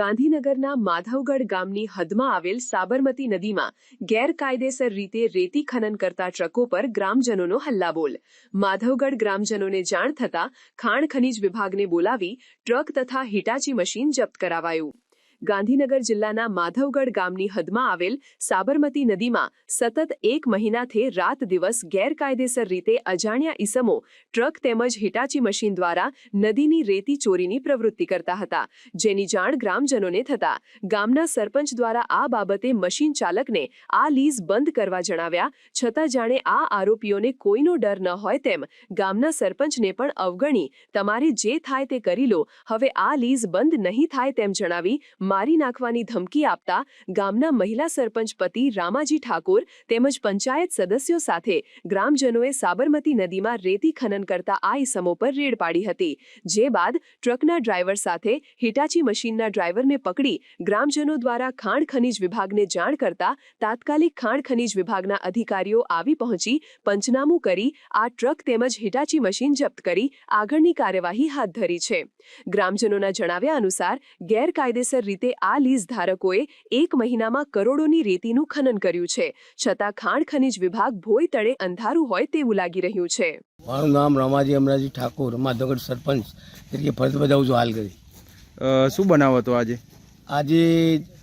ગાંધીનગરના માધવગઢ ગામની હદમાં આવેલ સાબરમતી નદીમાં ગેરકાયદેસર રીતે રેતી ખનન કરતા ટ્રકો પર ગ્રામજનોનો હલ્લાબોલ. માધવગઢ ગ્રામજનોને જાણ થતાં ખાણ ખનીજ વિભાગને બોલાવી ટ્રક તથા હિટાચી મશીન જપ્ત કરાવાયું. ગાંધીનગર જિલ્લાના માધવગઢ ગામની હદમાં આવેલ સાબરમતી નદીમાં સતત એક મહિનાથી રાત દિવસ ગેરકાયદેસર રીતે અજાણ્યા ઈસમો, ટ્રક તેમજ હિટાચી મશીન દ્વારા નદીની રેતી ચોરીની પ્રવૃત્તિ કરતા હતા. જેની જાણ ગ્રામજનોને થતા ગામના સરપંચ દ્વારા આ બાબતે મશીન ચાલકને આ લીઝ બંધ કરવા જણાવ્યા. છતાં જાણે આ આરોપીઓને કોઈનો ડર ન હોય તેમ ગામના સરપંચને પણ અવગણી, તમારે જે થાય તે કરી લો, હવે આ લીઝ બંધ નહીં થાય તેમ જણાવી મારી નાખવાની ધમકી આપતા ગામના મહિલા સરપંચ પતિ રામાજી ઠાકોર તેમજ પંચાયત સદસ્યો સાથે ગ્રામજનોએ સાબરમતી નદીમાં રેતી ખનન કરતા આ ઇસમો પર રેડ પાડી હતી. જે બાદ ટ્રકના ડ્રાઈવર સાથે હિટાચી મશીનના ડ્રાઈવરને પકડી ગ્રામજનો દ્વારા ખાણ ખનીજ વિભાગને જાણ કરતા તાત્કાલિક ખાણ ખનીજ વિભાગના અધિકારીઓ આવી પહોંચી પંચનામું કરી આ ટ્રક તેમજ હિટાચી મશીન જપ્ત કરી આગળની કાર્યવાહી હાથ ધરી છે. ગ્રામજનોના જણાવ્યા અનુસાર ગેરકાયદેસર રીતે આ લીઝ ધારકોએ એક મહિનામાં કરોડોની રેતીનું ખનન કર્યું છે. છતાં ખાણ ખનિજ વિભાગ ભોય તળે અંધારું હોય તેવું લાગી રહ્યું છે. મારું નામ રમાજી અમરાજી ઠાકોર માધવગઢ સરપંચ તરીકે ફરજ બજાવું છું હાલ કરી શું બનાવ હતો આજે? આજે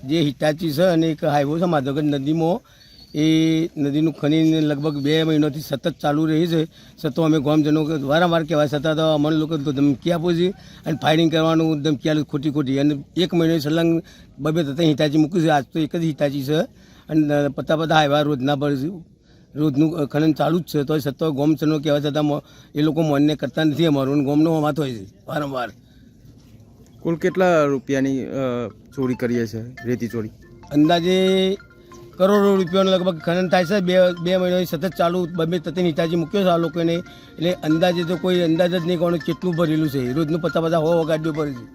જે હિટાચી છે અને એક હાઈવો છે માધવગઢ નદીમાં એ નદીનું ખનીન લગભગ બે મહિનાથી સતત ચાલુ રહી છે. છતાં અમે ગામજનો વારંવાર કહેવાય છતાં તો અમને લોકો તો ધમકી આપો છે અને ફાયરિંગ કરવાનું ધમકી આપે ખોટી ખોટી. અને એક મહિનો સલંગ બબે થતાં હિતાચી મૂક્યું છે. આજ તો એક જ હિતાચી છે. અને પતા પતા આવ્યા રોજના પર રોજનું ખનન ચાલુ જ છે. તો છતાં ગોમજનો કહેવા છતાં એ લોકો મનને કરતા નથી અમારું અને ગોમનો વાત હોય છે વારંવાર. કુલ કેટલા રૂપિયાની ચોરી કરીએ છે? રેતી ચોરી? અંદાજે કરોડો રૂપિયાનું લગભગ ખનન થાય છે. બે બે મહિનાથી સતત ચાલુ બબે તતે નીતાજી મૂક્યો છે આ લોકોને. એટલે અંદાજે તો કોઈ અંદાજ જ નહીં કોણ કેટલું ભરેલું છે. રોજનું પતા પતા હો ગાડીઓ ભરે છે.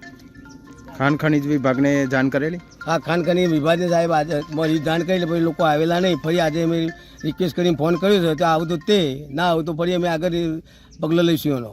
ખાણ ખનીજ વિભાગને જાણ કરેલી? આ ખાનખાની વિભાગને સાહેબ આજે મારી જાણ કરી પછી લોકો આવેલા નહીં. ફરી આજે અમે રિક્વેસ્ટ કરીને ફોન કર્યો છે તો આવું તો તે ના આવું તો ફરી અમે આગળ પગલો લઈશું એનો.